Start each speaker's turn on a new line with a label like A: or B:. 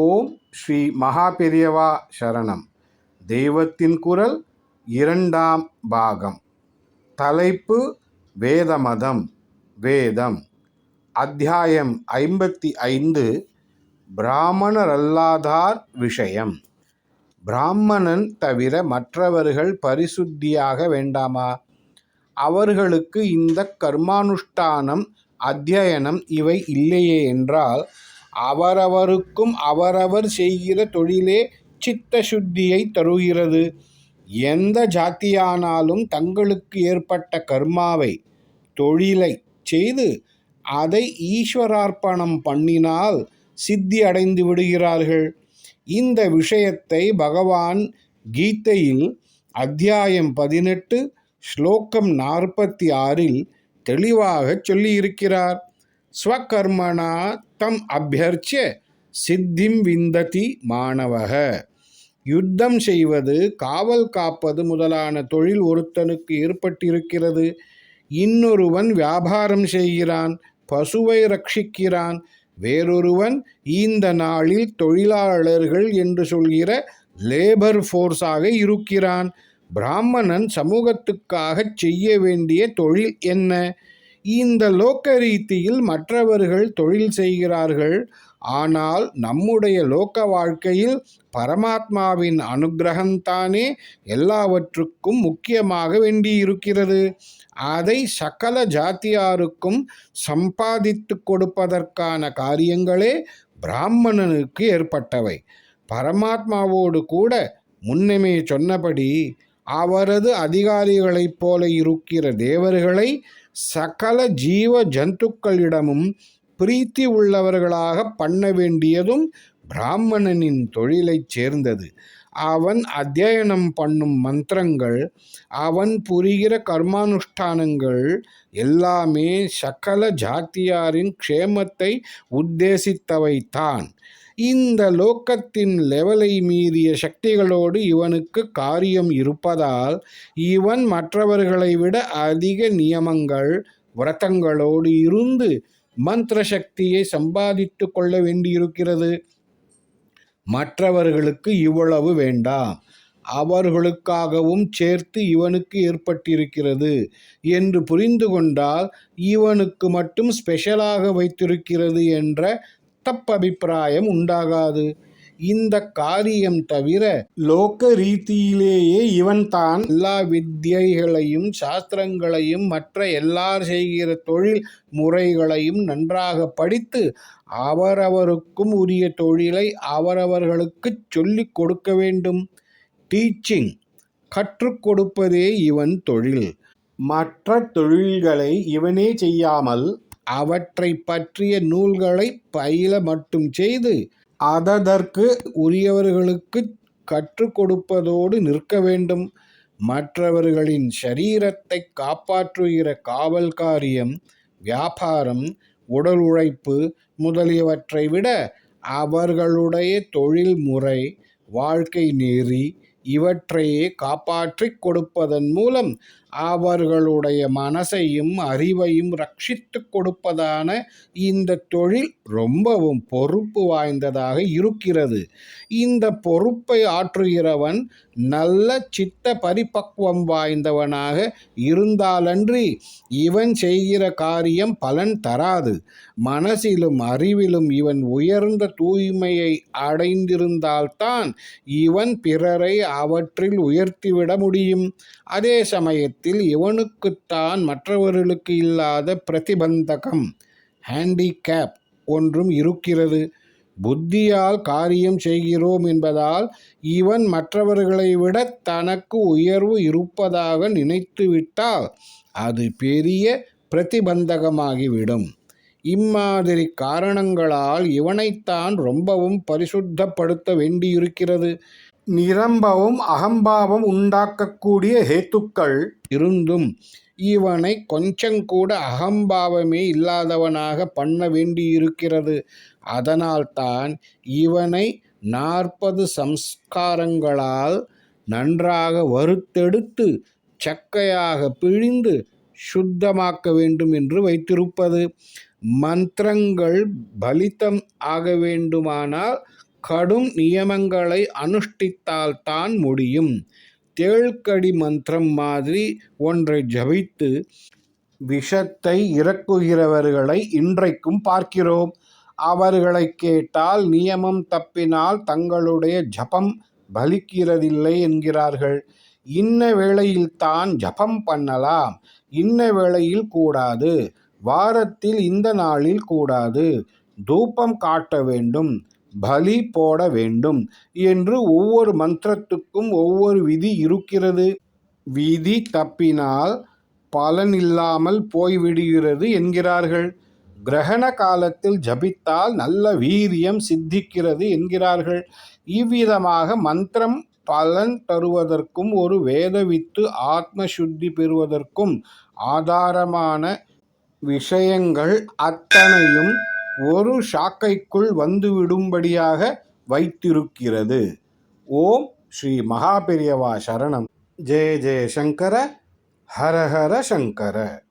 A: ஓம் ஸ்ரீ மகாபெரியவா சரணம். தெய்வத்தின் குரல் இரண்டாம் பாகம். தலைப்பு வேதமதம் வேதம். அத்தியாயம் ஐம்பத்தி ஐந்து பிராமணரல்லாதார் விஷயம். பிராமணன் தவிர மற்றவர்கள் பரிசுத்தியாக வேண்டாமா? அவர்களுக்கு இந்த கர்மானுஷ்டானம் அத்தியனம் இவை இல்லையே என்றால் அவரவருக்கும் அவரவர் செய்கிற தொழிலே சித்த சுத்தியை தருகிறது. எந்த ஜாத்தியானாலும் தங்களுக்கு ஏற்பட்ட கர்மாவை தொழிலை செய்து அதை ஈஸ்வரார்ப்பணம் பண்ணினால் சித்தி அடைந்து விடுகிறார்கள். இந்த விஷயத்தை பகவான் கீதையில் அத்தியாயம் பதினெட்டு ஸ்லோகம் நாற்பத்தி ஆறில் தெளிவாக சொல்லியிருக்கிறார். ஸ்வகர்மணா தம் அபியர்ச்சிய சித்திம் விந்ததி மாணவக. யுத்தம் செய்வது காவல் காப்பது முதலான தொழில் ஒருத்தனுக்கு ஏற்பட்டிருக்கிறது. இன்னொருவன் வியாபாரம் செய்கிறான் பசுவை ரட்சிக்கிறான். வேறொருவன் இந்த நாளில் தொழிலாளர்கள் என்று சொல்கிற லேபர் ஃபோர்ஸாக இருக்கிறான். பிராமணன் சமூகத்துக்காக செய்ய வேண்டிய தொழில் என்ன? இந்த லோக்க ரீதியில் மற்றவர்கள் தொழில் செய்கிறார்கள். ஆனால் நம்முடைய லோக்க வாழ்க்கையில் பரமாத்மாவின் அனுகிரகம்தானே எல்லாவற்றுக்கும் முக்கியமாக வேண்டியிருக்கிறது. அதை சகல ஜாத்தியாருக்கும் சம்பாதித்து கொடுப்பதற்கான காரியங்களே பிராமணனுக்கு ஏற்பட்டவை. பரமாத்மாவோடு கூட முன்னமே சொன்னபடி அவரது அதிகாரிகளைப் போல இருக்கிற தேவர்களை சகல ஜீவ ஜந்துக்களிடமும் பிரீத்தி உள்ளவர்களாக பண்ண வேண்டியதும் பிராமணனின் தொழிலைச் சேர்ந்தது. அவன் அத்தியனம் பண்ணும் மந்திரங்கள் அவன் புரிகிற கர்மானுஷ்டானங்கள் எல்லாமே சகல ஜாத்தியாரின் க்ஷேமத்தை உத்தேசித்தவைத்தான் இந்த லோக்கத்தின் லெவலை மீறிய சக்திகளோடு இவனுக்கு காரியம் இருப்பதால் இவன் மற்றவர்களை விட அதிக நியமங்கள் விரதங்களோடு இருந்து மந்திர சக்தியை சம்பாதித்து கொள்ள வேண்டியிருக்கிறது. மற்றவர்களுக்கு இவ்வளவு வேண்டாம். அவர்களுக்காகவும் சேர்த்து இவனுக்கு ஏற்பட்டிருக்கிறது என்று புரிந்து கொண்டால் இவனுக்கு மட்டும் ஸ்பெஷலாக வைத்திருக்கிறது என்ற தப்பபிப்பிராயம் உண்டாகாது. இந்த காரியம் தவிர லோக ரீதியிலேயே இவன் தான் எல்லா வித்தியைகளையும் சாஸ்திரங்களையும் மற்ற எல்லார் செய்கிற தொழில் முறைகளையும் நன்றாக படித்து அவரவருக்கும் உரிய தொழிலை அவரவர்களுக்கு சொல்லிக் கொடுக்க வேண்டும். டீச்சிங் கற்றுக் கொடுப்பதே இவன் தொழில். மற்ற தொழில்களை இவனே செய்யாமல் அவற்றை பற்றிய நூல்களை பயில மட்டும் செய்து அததற்கு உரியவர்களுக்கு கற்றுக் கொடுப்பதோடு நிற்க வேண்டும். மற்றவர்களின் சரீரத்தை காப்பாற்றுகிற காவல் காரியம் வியாபாரம் உடல் உழைப்பு முதலியவற்றை விட அவர்களுடைய தொழில் முறை வாழ்க்கை நெறி இவற்றையே காப்பாற்றிக் கொடுப்பதன் மூலம் அவர்களுடைய மனசையும் அறிவையும் ரட்சித்து கொடுப்பதான இந்த தொழில் ரொம்பவும் பொறுப்பு வாய்ந்ததாக இருக்கிறது. இந்த பொறுப்பை ஆற்றுகிறவன் நல்ல சித்த பரிபக்குவம் வாய்ந்தவனாக இருந்தாலன்றி இவன் செய்கிற காரியம் பலன் தராது. மனசிலும் அறிவிலும் இவன் உயர்ந்த தூய்மையை அடைந்திருந்தால்தான் இவன் பிறரை அவற்றில் உயர்த்திவிட முடியும். அதே சமயத்தில் இவனுக்குத்தான் மற்றவர்களுக்கு இல்லாத பிரதிபந்தகம். ஹேண்டிகேப் ஒன்றும் இருக்கிறது. புத்தியால் காரியம் செய்கிறோம் என்பதால் இவன் மற்றவர்களை விட தனக்கு உயர்வு இருப்பதாக நினைத்துவிட்டால் அது பெரிய பிரதிபந்தகமாகிவிடும். இம்மாதிரி காரணங்களால் இவனைத்தான் ரொம்பவும் பரிசுத்தப்படுத்த வேண்டியிருக்கிறது. நிரம்பவும் அகம்பாவம் உண்டாக்கக்கூடிய ஹேத்துக்கள் இருந்தும் இவனை கொஞ்சங்கூட அகம்பாவமே இல்லாதவனாக பண்ண வேண்டியிருக்கிறது. அதனால்தான் இவனை நாற்பது சம்ஸ்காரங்களால் நன்றாக வறுத்தெடுத்து சக்கையாக பிழிந்து சுத்தமாக்க வேண்டும் என்று வைத்திருப்பது. மந்திரங்கள் பலித்தம் ஆக வேண்டுமானால் கடும் நியமங்களை அனுஷ்டித்தால்தான் முடியும். தேள்கடி மந்திரம் மாதிரி ஒன்றை ஜபித்து விஷத்தை இறக்குகிறவர்களை இன்றைக்கும் பார்க்கிறோம். அவர்களை கேட்டால் நியமம் தப்பினால் தங்களுடைய ஜபம் பலிக்கிறதில்லை என்கிறார்கள். இன்ன வேளையில் தான் ஜபம் பண்ணலாம். இன்ன வேளையில் கூடாது. வாரத்தில் இந்த நாளில் கூடாது. தூபம் காட்ட வேண்டும். பலி போட வேண்டும் என்று ஒவ்வொரு மந்திரத்துக்கும் ஒவ்வொரு விதி இருக்கிறது. விதி தப்பினால் பலன் இல்லாமல் போய்விடுகிறது என்கிறார்கள். கிரகண காலத்தில் ஜபித்தால் நல்ல வீரியம் சித்திக்கிறது என்கிறார்கள். இவ்விதமாக மந்திரம் பலன் தருவதற்கும் ஒரு வேதவித்து ஆத்ம சுத்தி பெறுவதற்கும் ஆதாரமான விஷயங்கள் அத்தனையும் ஒரு ஷாக்கைக்குள் வந்துவிடும்படியாக வைத்திருக்கிறது. ஓம் ஸ்ரீ மகாபெரியவா சரணம். ஜெய ஜெய சங்கர ஹர ஹர சங்கர.